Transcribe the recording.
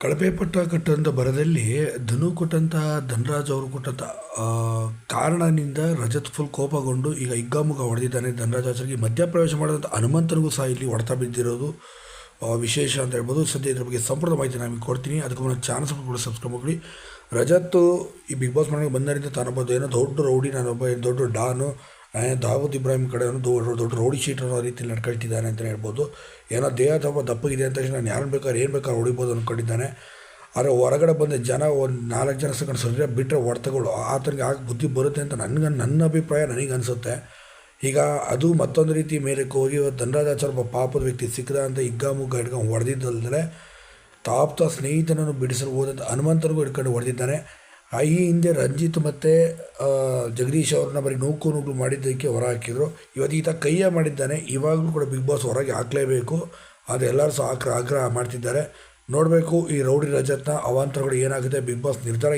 ಕಳಪೆ ಪಟ್ಟ ಕಟ್ಟಂಥ ಬರದಲ್ಲಿ ಧನು ಕೊಟ್ಟಂತಹ ಧನರಾಜ್ ಅವರು ಕೊಟ್ಟಂಥ ಕಾರಣದಿಂದ ರಜತ್ ಫುಲ್ ಕೋಪಗೊಂಡು ಈಗ ಹಿಗ್ಗಾಮುಗ ಹೊಡೆದಿದ್ದಾನೆ ಧನರಾಜ್ ಮಧ್ಯ ಮಧ್ಯಪ್ರವೇಶ ಮಾಡಿದಂಥ ಹನುಮಂತನಿಗೂ ಸಹ ಇಲ್ಲಿ ಹೊಡೆತ ಬಿದ್ದಿರೋದು ವಿಶೇಷ ಅಂತ ಹೇಳ್ಬೋದು. ಸದ್ಯ ಇದ್ರ ಬಗ್ಗೆ ಸಂಪೂರ್ಣ ಮಾಹಿತಿ ನಾನು ಕೊಡ್ತೀನಿ. ಅದಕ್ಕೆ ಮುನ್ನ ಚಾನ್ಸ್ ಕೂಡ ಸಬ್ಸ್ಕ್ರೈಬ್ ಮಾಡಿ ರಜತ್ ಈ ಬಿಗ್ ಬಾಸ್ ಮನೆಗೆ ಬಂದರಿಂದ ತಾನೊಬ್ಬ ಏನೋ ದೊಡ್ಡ ರೌಡಿ, ನಾನೊಬ್ಬ ದೊಡ್ಡ ಡಾನು ದಾವೂದ್ ಇಬ್ರಾಹಿಂ ಕಡೆ ದೊಡ್ಡ ದೊಡ್ಡ ರೌಡಿ ಶೀಟರ್ ಅನ್ನೋ ರೀತಿಯಲ್ಲಿ ನಡ್ಕೊಳ್ತಿದ್ದಾನೆ ಅಂತಲೇ ಹೇಳ್ಬೋದು. ಏನೋ ದೇಹ ತುಂಬ ದಪ್ಪಗಿದೆ ಅಂತ ನಾನು ಯಾರನ್ನು ಬೇಕಾದ್ರೆ ಏನು ಬೇಕಾದ್ರೆ ಹೊಡಿಬೋದು ಅಂದ್ಕೊಂಡಿದ್ದಾನೆ ಆದರೆ ಹೊರಗಡೆ ಬಂದ ಜನ ಒಂದು ನಾಲ್ಕು ಜನ ಸಕೊಂಡು ಸರಿಯಾಗಿ ಬಿಟ್ಟರೆ ಹೊಡೆತಗಳು. ಆತನಿಗೆ ಆಗ ಬುದ್ಧಿ ಬರುತ್ತೆ ಅಂತ ನನಗೆ ನನ್ನ ಅಭಿಪ್ರಾಯ ನನಗೆ ಅನಿಸುತ್ತೆ. ಈಗ ಅದು ಮತ್ತೊಂದು ರೀತಿ ಮೇಲಕ್ಕೆ ಹೋಗಿ ಧನರಾಜಾಚಾರ ಒಬ್ಬ ಪಾಪದ ವ್ಯಕ್ತಿ ಸಿಕ್ಕದ ಅಂತ ಹಿಗ್ಗಾಮುಗ್ಗ ಹಿಡ್ಕೊಂಡು ಹೊಡೆದಿದ್ದಲ್ದರೆ ತಾಪ್ತ ಸ್ನೇಹಿತನನ್ನು ಬಿಡಿಸಲು ಹೋದಂಥ ಹನುಮಂತನಿಗೂ ಹಿಡ್ಕೊಂಡು ಹೊಡೆದಿದ್ದಾನೆ. ಈ ಹಿಂದೆ ರಂಜಿತ್ ಮತ್ತು ಜಗದೀಶ್ ಅವ್ರನ್ನ ಬರೀ ನೂಕು ನೂಕು ಮಾಡಿದ್ದಕ್ಕೆ ಹೊರ ಹಾಕಿದ್ರು. ಇವತ್ತು ಈತ ಕೈಯೇ ಮಾಡಿದ್ದಾನೆ. ಇವಾಗಲೂ ಕೂಡ ಬಿಗ್ ಬಾಸ್ ಹೊರಗೆ ಹಾಕಲೇಬೇಕು. ಅದು ಎಲ್ಲರೂ ಸಹ ಆಗ್ರಹ ಆಗ್ರಹ ಮಾಡ್ತಿದ್ದಾರೆ. ನೋಡಬೇಕು ಈ ರೌಡಿ ರಜತ್ನ ಅವಾಂತರಗಳು ಏನಾಗುತ್ತೆ. ಬಿಗ್ ಬಾಸ್ ನಿರ್ಧಾರ